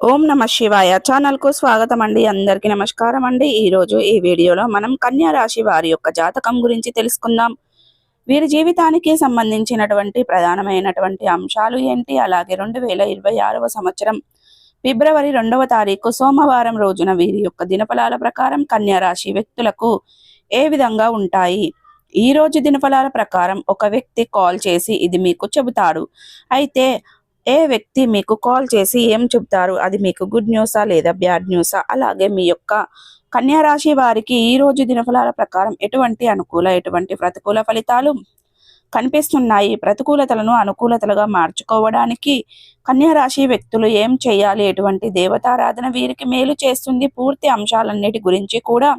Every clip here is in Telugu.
ఓం నమ శివాయ ఛానల్కు స్వాగతం అండి అందరికీ నమస్కారం అండి ఈ రోజు ఈ వీడియోలో మనం కన్యా రాశి వారి యొక్క జాతకం గురించి తెలుసుకుందాం. వీరి జీవితానికి సంబంధించినటువంటి ప్రధానమైనటువంటి అంశాలు ఏంటి? అలాగే రెండు వేల ఇరవై ఆరవ సంవత్సరం ఫిబ్రవరి రెండవ తారీఖు సోమవారం రోజున వీరి యొక్క దినఫలాల ప్రకారం కన్యా రాశి వ్యక్తులకు ఏ విధంగా ఉంటాయి? ఈ రోజు దినఫలాల ప్రకారం ఒక వ్యక్తి కాల్ చేసి ఇది మీకు చెబుతాడు. అయితే ఏ వ్యక్తి మీకు కాల్ చేసి ఏం చెబుతారు? అది మీకు గుడ్ న్యూసా లేదా బ్యాడ్ న్యూసా? అలాగే మీ యొక్క కన్యా రాశి వారికి ఈ రోజు దినఫలాల ప్రకారం ఎటువంటి అనుకూల ఎటువంటి ప్రతికూల ఫలితాలు కనిపిస్తున్నాయి? ప్రతికూలతలను అనుకూలతలుగా మార్చుకోవడానికి కన్యా రాశి వ్యక్తులు ఏం చేయాలి? ఎటువంటి దేవతారాధన వీరికి మేలు చేస్తుంది? పూర్తి అంశాలన్నిటి గురించి కూడా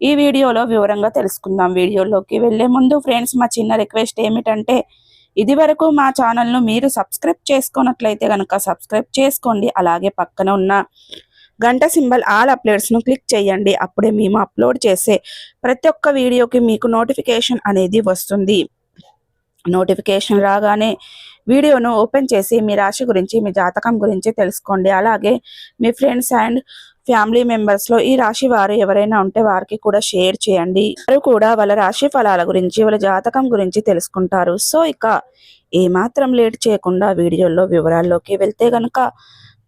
ఈ వీడియోలో వివరంగా తెలుసుకుందాం. వీడియోలోకి వెళ్ళే ముందు ఫ్రెండ్స్ మా చిన్న రిక్వెస్ట్ ఏమిటంటే ఇది వరకు మా ఛానల్ను మీరు సబ్స్క్రైబ్ చేసుకున్నట్లయితే కనుక సబ్స్క్రైబ్ చేసుకోండి. అలాగే పక్కన ఉన్న గంట సింబల్ ఆల్ అప్లోడ్స్ను క్లిక్ చేయండి. అప్పుడే మేము అప్లోడ్ చేసే ప్రతి ఒక్క వీడియోకి మీకు నోటిఫికేషన్ అనేది వస్తుంది. నోటిఫికేషన్ రాగానే వీడియోను ఓపెన్ చేసి మీ రాశి గురించి మీ జాతకం గురించి తెలుసుకోండి. అలాగే మీ ఫ్రెండ్స్ అండ్ ఫ్యామిలీ మెంబర్స్లో ఈ రాశి వారు ఎవరైనా ఉంటే వారికి కూడా షేర్ చేయండి. వారు కూడా వాళ్ళ రాశి ఫలాల గురించి వాళ్ళ జాతకం గురించి తెలుసుకుంటారు. సో ఇక ఏమాత్రం లేట్ చేయకుండా వీడియోలో వివరాల్లోకి వెళ్తే గనక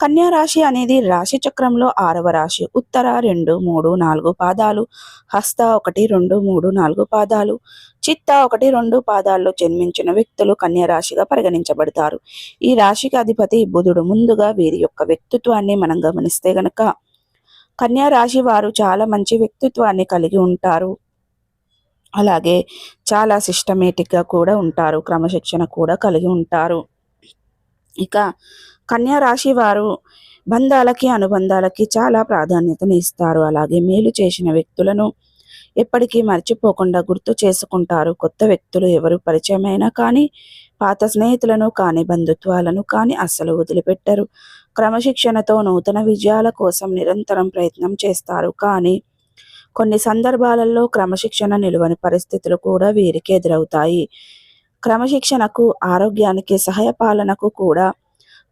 కన్యా రాశి అనేది రాశి చక్రంలో ఆరవ రాశి. ఉత్తర రెండు మూడు నాలుగు పాదాలు హస్త ఒకటి రెండు మూడు నాలుగు పాదాలు చిత్త ఒకటి రెండు పాదాల్లో జన్మించిన వ్యక్తులు కన్యా రాశిగా పరిగణించబడతారు. ఈ రాశికి అధిపతి బుధుడు. ముందుగా వీరి యొక్క వ్యక్తిత్వాన్ని మనం గమనిస్తే గనక కన్యా రాశి వారు చాలా మంచి వ్యక్తిత్వాన్ని కలిగి ఉంటారు. అలాగే చాలా సిస్టమేటిక్గా కూడా ఉంటారు. క్రమశిక్షణ కూడా కలిగి ఉంటారు. ఇక కన్యా రాశి వారు బంధాలకి అనుబంధాలకి చాలా ప్రాధాన్యతను ఇస్తారు. అలాగే మేలు చేసిన వ్యక్తులను ఎప్పటికీ మర్చిపోకుండా గుర్తు చేసుకుంటారు. కొత్త వ్యక్తులు ఎవరు పరిచయమైనా కానీ పాత స్నేహితులను కానీ బంధుత్వాలను కానీ అస్సలు వదిలిపెట్టరు. క్రమశిక్షణతో నూతన విజయాల కోసం నిరంతరం ప్రయత్నం చేస్తారు. కానీ కొన్ని సందర్భాలలో క్రమశిక్షణ నిలువని పరిస్థితులు కూడా వీరికి ఎదురవుతాయి. క్రమశిక్షణకు ఆరోగ్యానికి సహాయపాలనకు కూడా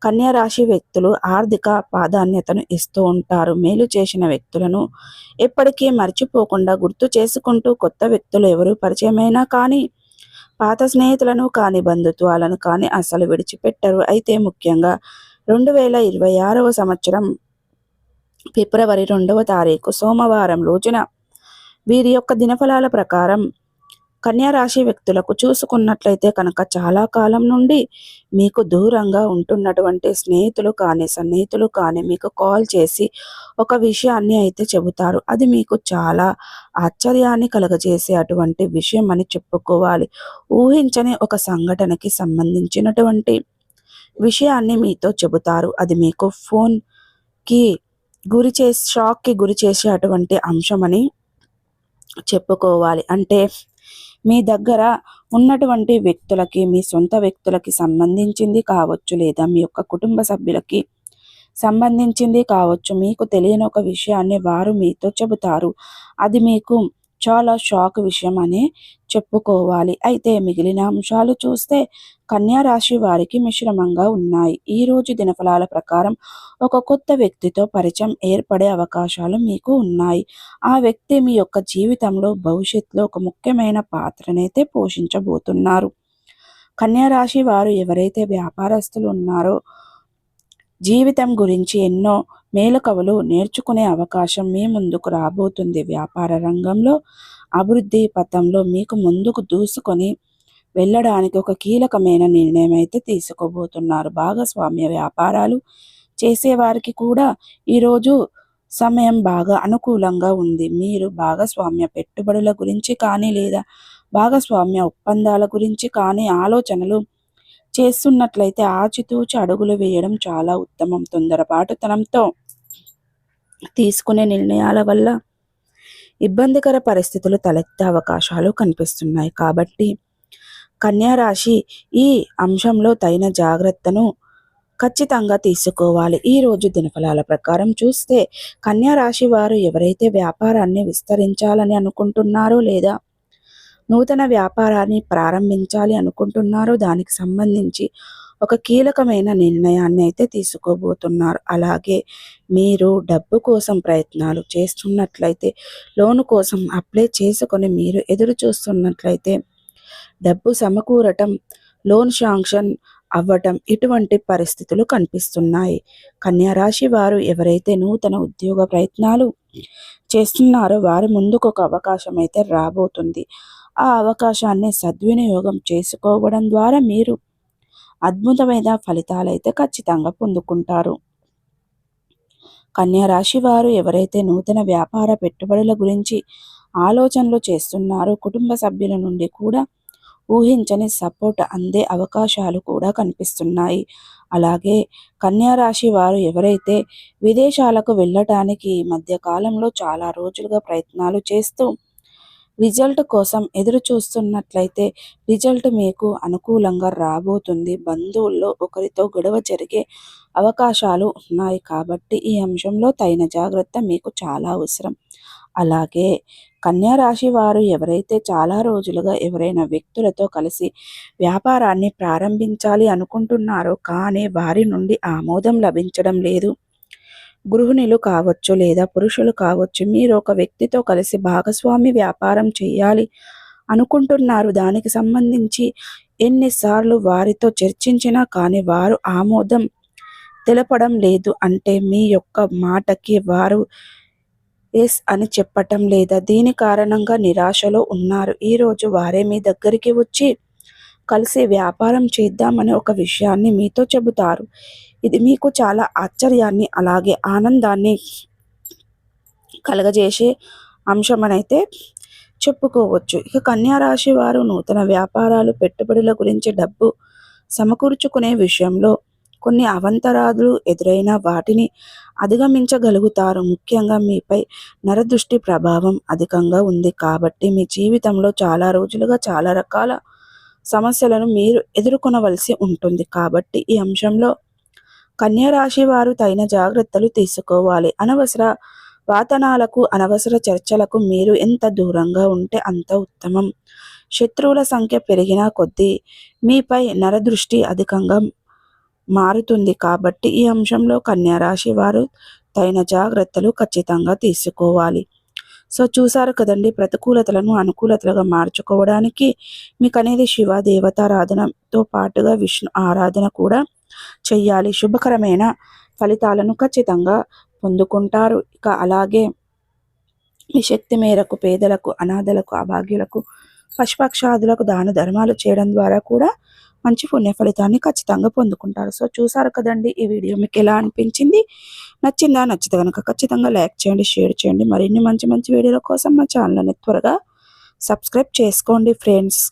కన్యా రాశి వ్యక్తులు ఆర్థిక ప్రాధాన్యతను ఇస్తూ ఉంటారు. మేలు చేసిన వ్యక్తులను ఎప్పటికీ మర్చిపోకుండా గుర్తు చేసుకుంటూ కొత్త వ్యక్తులు ఎవరు పరిచయమైనా కానీ పాత స్నేహితులను కానీ బంధుత్వాలను కానీ అసలు విడిచిపెట్టరు. అయితే ముఖ్యంగా రెండు వేల ఇరవై ఆరవ సంవత్సరం ఫిబ్రవరి రెండవ తారీఖు సోమవారం రోజున వీరి యొక్క దినఫలాల ప్రకారం కన్యా రాశి వ్యక్తులకు చూసుకున్నట్లయితే కనుక చాలా కాలం నుండి మీకు దూరంగా ఉంటున్నటువంటి స్నేహితులు కానీ సన్నిహితులు కానీ మీకు కాల్ చేసి ఒక విషయాన్ని అయితే చెబుతారు. అది మీకు చాలా ఆశ్చర్యాన్ని కలగజేసే అటువంటి విషయం అని చెప్పుకోవాలి. ఊహించని ఒక సంఘటనకి సంబంధించినటువంటి విషయాన్ని మీతో చెబుతారు. అది మీకు ఫోన్కి గురి చేసి షాక్కి గురి చేసే అటువంటి అంశమని చెప్పుకోవాలి. అంటే మీ దగ్గర ఉన్నటువంటి వ్యక్తులకి మీ సొంత వ్యక్తులకి సంబంధించింది కావచ్చు లేదా మీ యొక్క కుటుంబ సభ్యులకి సంబంధించింది కావచ్చు మీకు తెలియని ఒక విషయాన్ని వారు మీతో చెబుతారు. అది మీకు చాలా షాక్ విషయం అని చెప్పుకోవాలి. అయితే మిగిలిన అంశాలు చూస్తే కన్యా రాశి వారికి మిశ్రమంగా ఉన్నాయి. ఈ రోజు దినఫలాల ప్రకారం ఒక కొత్త వ్యక్తితో పరిచయం ఏర్పడే అవకాశాలు మీకు ఉన్నాయి. ఆ వ్యక్తి మీ యొక్క జీవితంలో భవిష్యత్తులో ఒక ముఖ్యమైన పాత్రనైతే పోషించబోతున్నారు. కన్యా రాశి వారు ఎవరైతే వ్యాపారస్తులు ఉన్నారో జీవితం గురించి ఎన్నో మేలుకవలు నేర్చుకునే అవకాశం మీ ముందుకు రాబోతుంది. వ్యాపార రంగంలో అభివృద్ధి పథంలో మీకు ముందుకు దూసుకొని వెళ్ళడానికి ఒక కీలకమైన నిర్ణయం అయితే తీసుకోబోతున్నారు. భాగస్వామ్య వ్యాపారాలు చేసేవారికి కూడా ఈరోజు సమయం బాగా అనుకూలంగా ఉంది. మీరు భాగస్వామ్య పెట్టుబడుల గురించి కానీ లేదా భాగస్వామ్య ఒప్పందాల గురించి కానీ ఆలోచనలు చేస్తున్నట్లయితే ఆచితూచి అడుగులు వేయడం చాలా ఉత్తమం. తొందరపాటుతనంతో తీసుకునే నిర్ణయాల వల్ల ఇబ్బందికర పరిస్థితులు తలెత్తే అవకాశాలు కనిపిస్తున్నాయి. కాబట్టి కన్యారాశి ఈ అంశంలో తగిన జాగ్రత్తను ఖచ్చితంగా తీసుకోవాలి. ఈ రోజు దినఫలాల ప్రకారం చూస్తే కన్యా రాశి వారు ఎవరైతే వ్యాపారాన్ని విస్తరించాలని అనుకుంటున్నారో లేదా నూతన వ్యాపారాన్ని ప్రారంభించాలి అనుకుంటున్నారో దానికి సంబంధించి ఒక కీలకమైన నిర్ణయాన్ని అయితే తీసుకోబోతున్నారు. అలాగే మీరు డబ్బు కోసం ప్రయత్నాలు చేస్తున్నట్లయితే లోను కోసం అప్లై చేసుకొని మీరు ఎదురు చూస్తున్నట్లయితే డబ్బు సమకూరటం లోన్ శాంక్షన్ అవ్వటం ఇటువంటి పరిస్థితులు కనిపిస్తున్నాయి. కన్యారాశి వారు ఎవరైతే నూతన ఉద్యోగ ప్రయత్నాలు చేస్తున్నారో వారి ముందుకు ఒక అవకాశం అయితే రాబోతుంది. ఆ అవకాశాన్ని సద్వినియోగం చేసుకోవడం ద్వారా మీరు అద్భుతమైన ఫలితాలైతే ఖచ్చితంగా పొందుకుంటారు. కన్యారాశి వారు ఎవరైతే నూతన వ్యాపార పెట్టుబడుల గురించి ఆలోచనలు చేస్తున్నారో కుటుంబ సభ్యుల నుండి కూడా ఊహించని సపోర్ట్ అందే అవకాశాలు కూడా కనిపిస్తున్నాయి. అలాగే కన్యారాశి వారు ఎవరైతే విదేశాలకు వెళ్ళటానికి మధ్యకాలంలో చాలా రోజులుగా ప్రయత్నాలు చేస్తూ రిజల్ట్ కోసం ఎదురు చూస్తున్నట్లయితే రిజల్ట్ మీకు అనుకూలంగా రాబోతుంది. బంధువుల్లో ఒకరితో గొడవ జరిగే అవకాశాలు ఉన్నాయి కాబట్టి ఈ అంశంలో తగిన జాగ్రత్త మీకు చాలా అవసరం. అలాగే కన్యా రాశి వారు ఎవరైతే చాలా రోజులుగా ఎవరైనా వ్యక్తులతో కలిసి వ్యాపారాన్ని ప్రారంభించాలి అనుకుంటున్నారో కానీ వారి నుండి ఆమోదం లభించడం లేదు. గృహిణులు కావచ్చు లేదా పురుషులు కావచ్చు. మీరు ఒక వ్యక్తితో కలిసి భాగస్వామి వ్యాపారం చేయాలి అనుకుంటున్నారు. దానికి సంబంధించి ఎన్నిసార్లు వారితో చర్చించినా కానీ వారు ఆమోదం తెలపడం లేదు. అంటే మీ యొక్క మాటకి వారు ఎస్ అని చెప్పటం లేదా దీని కారణంగా నిరాశలో ఉన్నారు. ఈరోజు వారే మీ దగ్గరికి వచ్చి కలిసి వ్యాపారం చేద్దామనే ఒక విషయాన్ని మీతో చెబుతారు. ఇది మీకు చాలా ఆశ్చర్యాన్ని అలాగే ఆనందాన్ని కలగజేసే అంశమనైతే చెప్పుకోవచ్చు. ఇక కన్యారాశి వారు నూతన వ్యాపారాలు పెట్టుబడుల గురించి డబ్బు సమకూర్చుకునే విషయంలో కొన్ని అవంతరాదులు ఎదురైన వాటిని అధిగమించగలుగుతారు. ముఖ్యంగా మీపై నరదృష్టి ప్రభావం అధికంగా ఉంది. కాబట్టి మీ జీవితంలో చాలా రోజులుగా చాలా రకాల సమస్యలను మీరు ఎదుర్కొనవలసి ఉంటుంది. కాబట్టి ఈ అంశంలో కన్యరాశి వారు తగిన జాగ్రత్తలు తీసుకోవాలి. అనవసర వాతనాలకు అనవసర చర్చలకు మీరు ఎంత దూరంగా ఉంటే అంత ఉత్తమం. శత్రువుల సంఖ్య పెరిగిన కొద్దీ మీపై నరదృష్టి అధికంగా మారుతుంది. కాబట్టి ఈ అంశంలో కన్యారాశి వారు తగిన జాగ్రత్తలు ఖచ్చితంగా తీసుకోవాలి. సో చూసారు కదండి ప్రతికూలతలను అనుకూలతలుగా మార్చుకోవడానికి మీకు అనేది శివ దేవతారాధనతో పాటుగా విష్ణు ఆరాధన కూడా చెయ్యాలి. శుభకరమైన ఫలితాలను ఖచ్చితంగా పొందుకుంటారు. ఇక అలాగే మీ శక్తి మేరకు పేదలకు అనాథలకు అభాగ్యులకు పశుపక్షాదులకు దాన ధర్మాలు చేయడం ద్వారా కూడా మంచి పుణ్య ఫలితాన్ని ఖచ్చితంగా పొందుకుంటారు. సో చూసారు కదండి ఈ వీడియో మీకు ఎలా అనిపించింది? నచ్చిందా? నచ్చితే కనుక ఖచ్చితంగా లైక్ చేయండి షేర్ చేయండి. మరిన్ని మంచి మంచి వీడియోల కోసం మా ఛానల్ని త్వరగా సబ్స్క్రైబ్ చేసుకోండి ఫ్రెండ్స్.